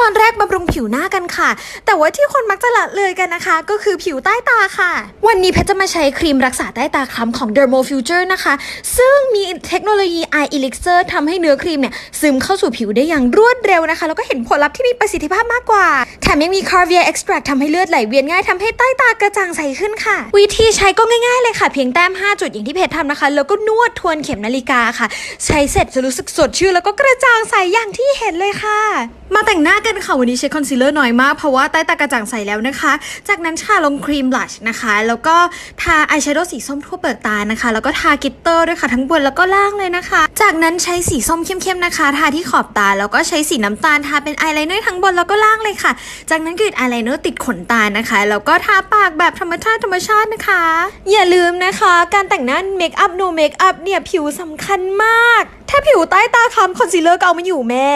ตอนแรกบำรุงผิวหน้ากันค่ะ แต่ว่าที่คนมักจะละเลยกันนะคะ ก็คือผิวใต้ตาค่ะ วันนี้เพชรจะมาใช้ครีมรักษาใต้ตาคล้ำของ Dermo Future นะคะ ซึ่งมีเทคโนโลยี Eye Elixir ทำให้เนื้อครีมเนี่ยซึมเข้าสู่ผิวได้อย่างรวดเร็วนะคะ แล้วก็เห็นผลลัพธ์ที่มีประสิทธิภาพมากกว่า แถมยังมี Carvia Extract ทำให้เลือดไหลเวียนง่ายทำให้ใต้ตากระจ่างใสขึ้นค่ะ วิธีใช้ก็ง่ายๆเลยค่ะ เพียงแต้ม 5 จุดอย่างที่เพจทำนะคะ แล้วก็นวดทวนเข็มนาฬิกาค่ะ ใช้เสร็จจะรู้สึกสดชื่นแล้วก็กระจ่างใสอย่างที่เห็นเลยค่ะ มาแต่งหน้ากันค่ะวันนี้ใช้คอนซีลเลอร์น้อยมากเพราะว่าใต้ตากระจ่างใสแล้วนะคะ จากนั้นค่ะลงครีมบลัชนะคะ แล้วก็ทาอายแชโดว์สีส้มทั่วเปลือกตานะคะ แล้วก็ทากิตเตอร์ด้วยค่ะทั้งบนแล้วก็ล่างเลยนะคะ จากนั้นใช้สีส้มเข้มๆนะคะ ทาที่ขอบตา แล้วก็ใช้สีน้ำตาลทาเป็นอายไลเนอร์ทั้งบนแล้วก็ล่างเลยค่ะ จากนั้นกรีดอายไลเนอร์ติดขนตานะคะ แล้วก็ทาปากแบบธรรมชาติธรรมชาตินะคะ อย่าลืมนะคะ การแต่งหน้าเมคอัพโนเมคอัพเนี่ยผิวสำคัญมาก ถ้าผิวใต้ตาคล้ำคอนซีลเลอร์ก็เอาไม่อยู่แม่